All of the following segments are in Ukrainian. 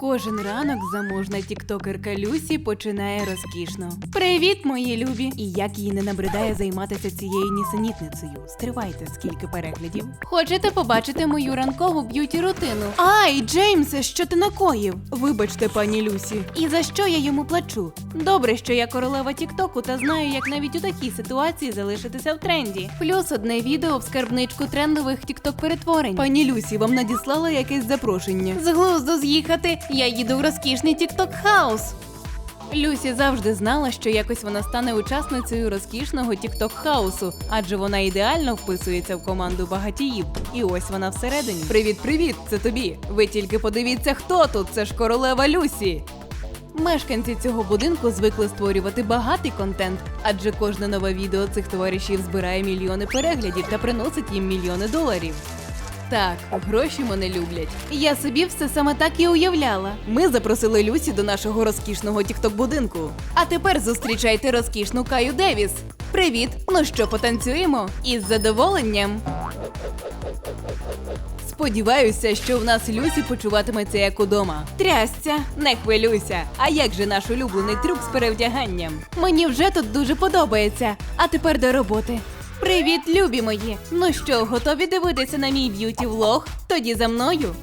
Кожен ранок заможна тіктокерка Люсі починає розкішно. Привіт, мої любі! І як їй не набридає займатися цією нісенітницею? Стривайте, скільки переглядів. Хочете побачити мою ранкову б'юті рутину? Ай, Джеймсе, що ти накоїв? Вибачте, пані Люсі. І за що я йому плачу? Добре, що я королева Тіктоку та знаю, як навіть у такій ситуації залишитися в тренді. Плюс одне відео в скарбничку трендових тікток перетворень. Пані Люсі, вам надіслала якесь запрошення. З глузду з'їхати. Я їду в розкішний тікток хаус. Люсі завжди знала, що якось вона стане учасницею розкішного тікток хаусу, адже вона ідеально вписується в команду багатіїв. І ось вона всередині. Привіт, привіт! Це тобі. Ви тільки подивіться, хто тут. Це ж королева Люсі. Мешканці цього будинку звикли створювати багатий контент, адже кожне нове відео цих товаришів збирає мільйони переглядів та приносить їм мільйони доларів. Так, гроші мене люблять. Я собі все саме так і уявляла. Ми запросили Люсі до нашого розкішного тікток-будинку. А тепер зустрічайте розкішну Каю Девіс. Привіт! Ну що, потанцюємо? Із задоволенням. Сподіваюся, що в нас Люсі почуватиметься як удома. Трясця, не хвилюйся. А як же наш улюблений трюк з перевдяганням? Мені вже тут дуже подобається. А тепер до роботи. Привіт, любі мої! Ну що, готові дивитися на мій б'юті влог? Тоді за мною.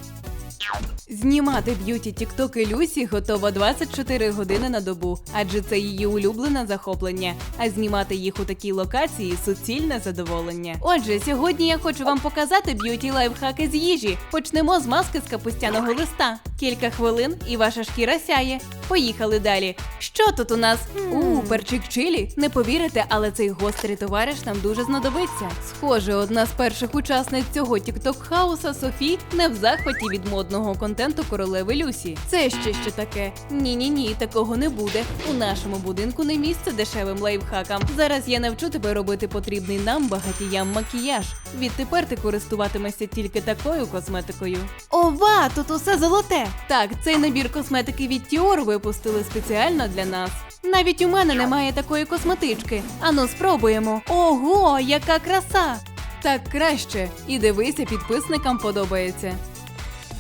Знімати б'юті тіктоки Люсі готова 24 години на добу, адже це її улюблене захоплення. А знімати їх у такій локації суцільне задоволення. Отже, сьогодні я хочу вам показати б'юті лайфхаки з їжі. Почнемо з маски з капустяного листа. Кілька хвилин і ваша шкіра сяє. Поїхали далі. Що тут у нас? У, перчик чилі. Не повірите, але цей гострий товариш нам дуже знадобиться. Схоже, одна з перших учасниць цього тікток хаоса Софі не в захваті від модного контенту королеви Люсі. Це ще що таке? Ні, ні, ні, такого не буде. У нашому будинку не місце дешевим лайфхакам. Зараз я навчу тебе робити потрібний нам багатіям макіяж. Відтепер ти користуватимешся тільки такою косметикою. Ова, тут усе золоте. Так, цей набір косметики від Тіор випустили спеціально для нас. Навіть у мене немає такої косметички. Ану, спробуємо. Ого, яка краса! Так краще. І дивися, підписникам подобається.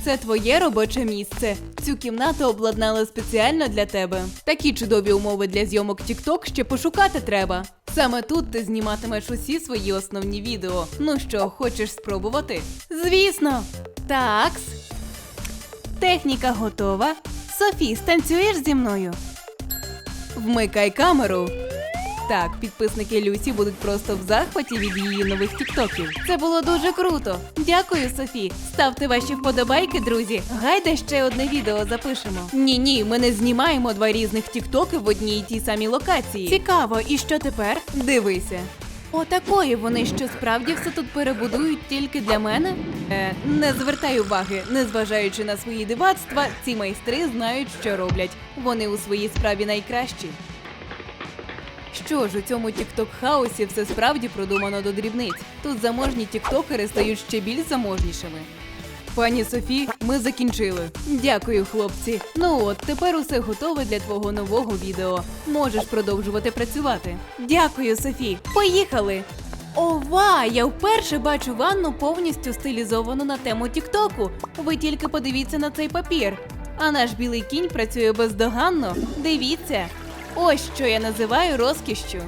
Це твоє робоче місце. Цю кімнату обладнали спеціально для тебе. Такі чудові умови для зйомок TikTok ще пошукати треба. Саме тут ти зніматимеш усі свої основні відео. Ну що, хочеш спробувати? Звісно. Такс. Техніка готова. Софі, станцюєш зі мною? Вмикай камеру. Так, підписники Люсі будуть просто в захваті від її нових тіктоків. Це було дуже круто. Дякую, Софі. Ставте ваші вподобайки, друзі. Гайда ще одне відео запишемо. Ні, ні, ми не знімаємо два різних тіктоки в одній і тій самій локації. Цікаво, і що тепер? Дивися. Отакої вони що справді все тут перебудують тільки для мене? Е, не звертай уваги, незважаючи на свої дивацтва, ці майстри знають, що роблять. Вони у своїй справі найкращі. Що ж, у цьому тікток хаосі все справді продумано до дрібниць. Тут заможні тіктокери стають ще більш заможнішими. Пані Софі, ми закінчили. Дякую, хлопці. Ну от тепер усе готове для твого нового відео. Можеш продовжувати працювати. Дякую, Софі. Поїхали! Ова! Я вперше бачу ванну повністю стилізовану на тему Тіктоку. Ви тільки подивіться на цей папір. А наш білий кінь працює бездоганно. Дивіться. Ось що я називаю розкішшю.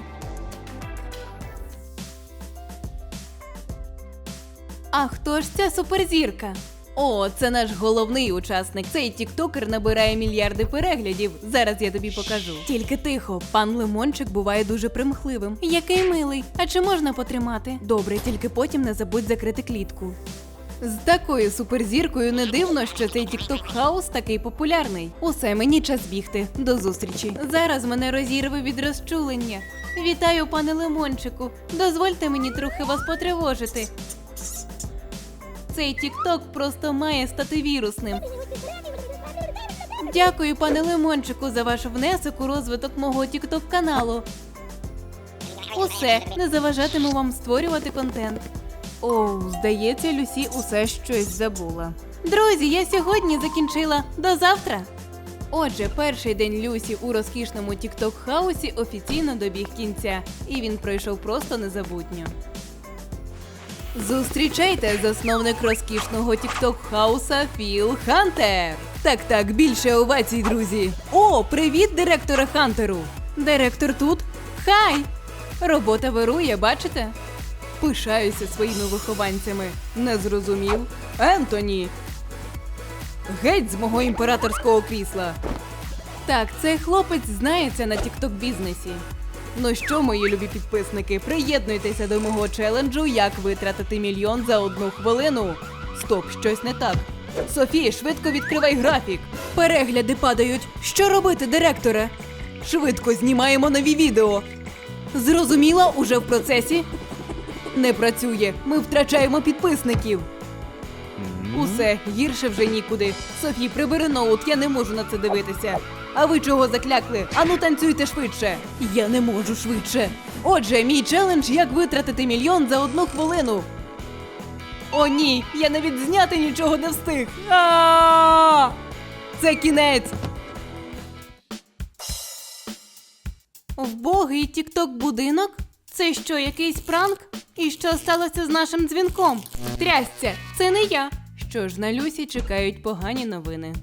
А хто ж ця суперзірка? О, це наш головний учасник. Цей тіктокер набирає мільярди переглядів. Зараз я тобі покажу. Тільки тихо, пан Лимончик буває дуже примхливим. Який милий. А чи можна потримати? Добре, тільки потім не забудь закрити клітку. З такою суперзіркою не дивно, що цей тікток хаус такий популярний. Усе мені час бігти. До зустрічі. Зараз мене розірве від розчулення. Вітаю, пане Лимончику. Дозвольте мені трохи вас потривожити. Цей тікток просто має стати вірусним. Дякую, пане Лимончику, за ваш внесок у розвиток мого тікток каналу. Усе не заважатиму вам створювати контент. Оу, здається, Люсі усе щось забула. Друзі, я сьогодні закінчила. До завтра. Отже, перший день Люсі у розкішному тікток хаусі офіційно добіг кінця, і він пройшов просто незабутньо. Зустрічайте засновник розкішного тікток хауса Філ Хантер. Так, так, більше овацій, друзі. О, привіт, директора Хантеру. Директор тут? Хай! Робота вирує, бачите? Пишаюся своїми вихованцями. Не зрозумів. Ентоні. Геть з мого імператорського крісла. Так, цей хлопець знається на тікток бізнесі. Ну що, мої любі підписники, приєднуйтеся до мого челенджу, як витратити мільйон за одну хвилину. Стоп, щось не так. Софія, швидко відкривай графік. Перегляди падають. Що робити, директоре? Швидко знімаємо нові відео. Зрозуміло, уже в процесі. Не працює. Ми втрачаємо підписників. Усе гірше вже нікуди. Софі, прибери ноут, я не можу на це дивитися. А ви чого заклякли? Ану танцюйте швидше. Я не можу швидше. Отже, мій челендж як витратити мільйон за одну хвилину. О, ні, я навіть зняти нічого не встиг. А! Це кінець. Вбогий тікток будинок? Це що, якийсь пранк? І що сталося з нашим дзвінком? Трясця, це не я. Що ж, на Люсі чекають погані новини.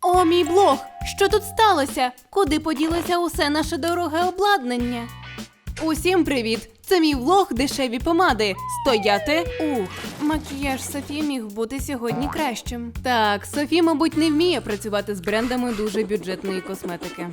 О, мій блог! Що тут сталося? Куди поділося усе наше дороге обладнання? Усім привіт! Це мій влог дешеві помади. Стояти. Ух, макіяж Софі міг бути сьогодні кращим. Так, Софі, мабуть, не вміє працювати з брендами дуже бюджетної косметики.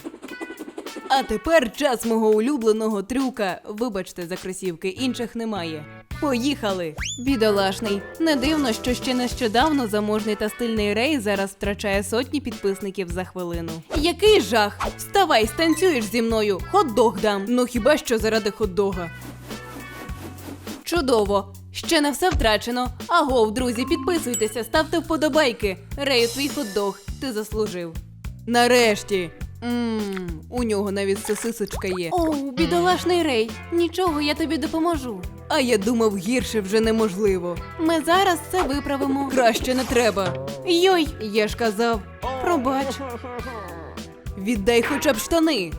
А тепер час мого улюбленого трюка. Вибачте за кросівки, інших немає. Поїхали! Бідолашний. Не дивно, що ще нещодавно заможний та стильний Рей зараз втрачає сотні підписників за хвилину. Який жах! Вставай, станцюєш зі мною, хот-дог дам. Ну хіба що заради хот-дога. Чудово! Ще не все втрачено. Агов, друзі, підписуйтеся, ставте вподобайки. Рею, твій хот-дог, ти заслужив. Нарешті. Мм, у нього навіть сосисочка є. Оу, бідолашний Рей. Нічого, я тобі допоможу. А я думав, гірше вже неможливо. Ми зараз це виправимо. Краще не треба. Йой, я ж казав. Пробач. Віддай хоча б штани.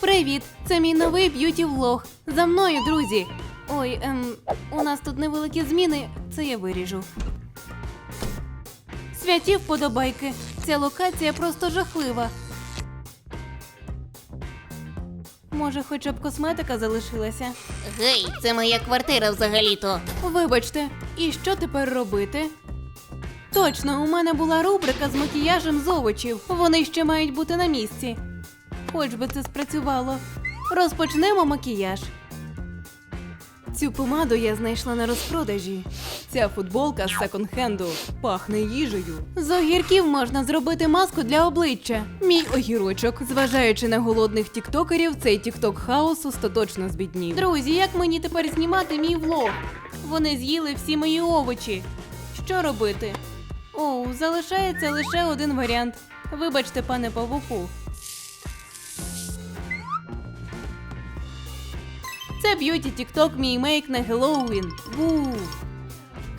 Привіт, це мій новий б'юті влог. За мною, друзі. Ой, ем, у нас тут невеликі зміни, це я виріжу. Святі вподобайки. Ця локація просто жахлива. Може, хоча б косметика залишилася? Гей, це моя квартира взагалі-то. Вибачте, і що тепер робити? Точно, у мене була рубрика з макіяжем з овочів. Вони ще мають бути на місці. Хоч би це спрацювало. Розпочнемо макіяж. Цю помаду я знайшла на розпродажі. Ця футболка з секонд-хенду пахне їжею. З огірків можна зробити маску для обличчя. Мій огірочок, зважаючи на голодних тіктокерів, цей тікток хаос остаточно збіднів. Друзі, як мені тепер знімати мій влог? Вони з'їли всі мої овочі. Що робити? Оу, залишається лише один варіант. Вибачте, пане павуку. Це б'юті тікток мій мейк на Геловін. Ву.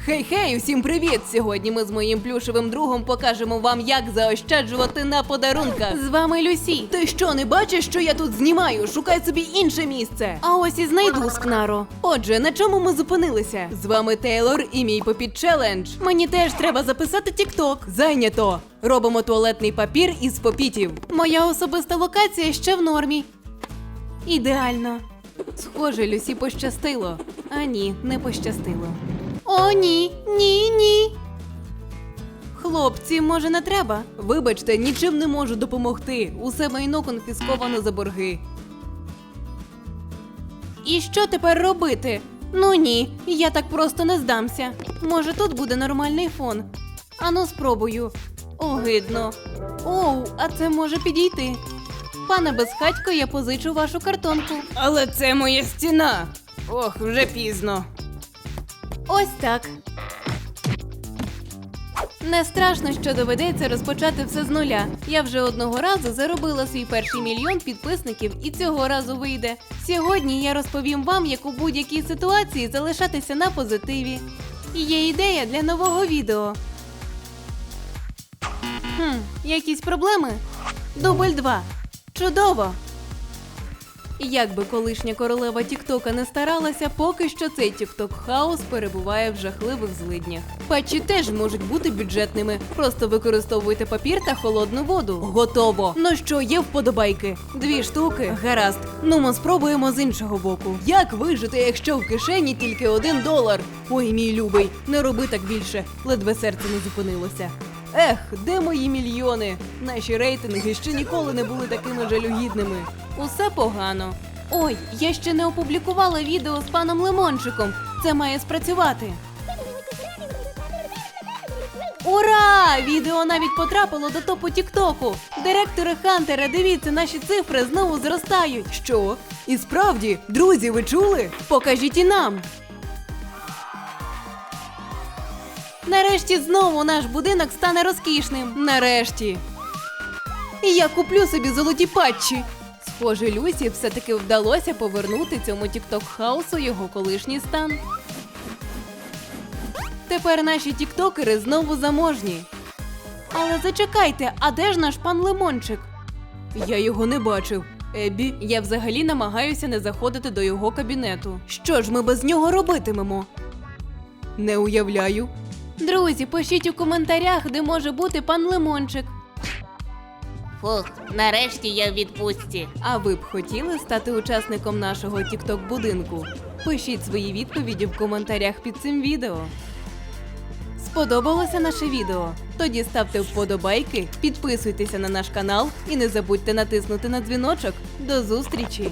Хей-хей, усім привіт! Сьогодні ми з моїм плюшевим другом покажемо вам, як заощаджувати на подарунках. З вами Люсі. Ти що, не бачиш, що я тут знімаю? Шукай собі інше місце. А ось і знайду скнаро. Отже, на чому ми зупинилися? З вами Тейлор і мій попіт челендж. Мені теж треба записати тікток. Зайнято. Робимо туалетний папір із попітів. Моя особиста локація ще в нормі. Ідеально. Схоже, Люсі пощастило. А ні, не пощастило. О, ні, ні, ні. Хлопці, може, не треба? Вибачте, нічим не можу допомогти. Усе майно конфісковано за борги. І що тепер робити? Ну ні, я так просто не здамся. Може, тут буде нормальний фон. Ану, спробую. Огидно. Оу, а це може підійти. Пане безхатько, я позичу вашу картонку. Але це моя стіна. Ох, вже пізно. Ось так. Не страшно, що доведеться розпочати все з нуля. Я вже одного разу заробила свій перший мільйон підписників, і цього разу вийде. Сьогодні я розповім вам, як у будь-якій ситуації залишатися на позитиві. І Є ідея для нового відео. Хм, якісь проблеми? Дубль 2. Чудово! Як би колишня королева Тіктока не старалася, поки що цей Тікток хаос перебуває в жахливих злиднях. Патчі теж можуть бути бюджетними. Просто використовуйте папір та холодну воду. Готово. Ну що, є вподобайки? Дві штуки. Гаразд. Ну ми спробуємо з іншого боку. Як вижити, якщо в кишені тільки один долар? Ой, мій любий, не роби так більше. Ледве серце не зупинилося. Ех, де мої мільйони? Наші рейтинги ще ніколи не були такими жалюгідними. Усе погано. Ой, я ще не опублікувала відео з паном Лимончиком. Це має спрацювати. Ура! Відео навіть потрапило до топу Тіктоку. Директори Хантера, дивіться, наші цифри знову зростають. Що? І справді, друзі, ви чули? Покажіть і нам. Нарешті знову наш будинок стане розкішним. Нарешті. І я куплю собі золоті патчі. Схоже, Люсі все-таки вдалося повернути цьому тікток хаосу його колишній стан. Тепер наші тіктокери знову заможні. Але зачекайте, а де ж наш пан Лимончик? Я його не бачив. Ебі, я взагалі намагаюся не заходити до його кабінету. Що ж ми без нього робитимемо? Не уявляю. Друзі, пишіть у коментарях, де може бути пан Лимончик. Фух, нарешті я в відпустці. А ви б хотіли стати учасником нашого тікток будинку? Пишіть свої відповіді в коментарях під цим відео. Сподобалося наше відео? Тоді ставте вподобайки, підписуйтеся на наш канал і не забудьте натиснути на дзвіночок. До зустрічі!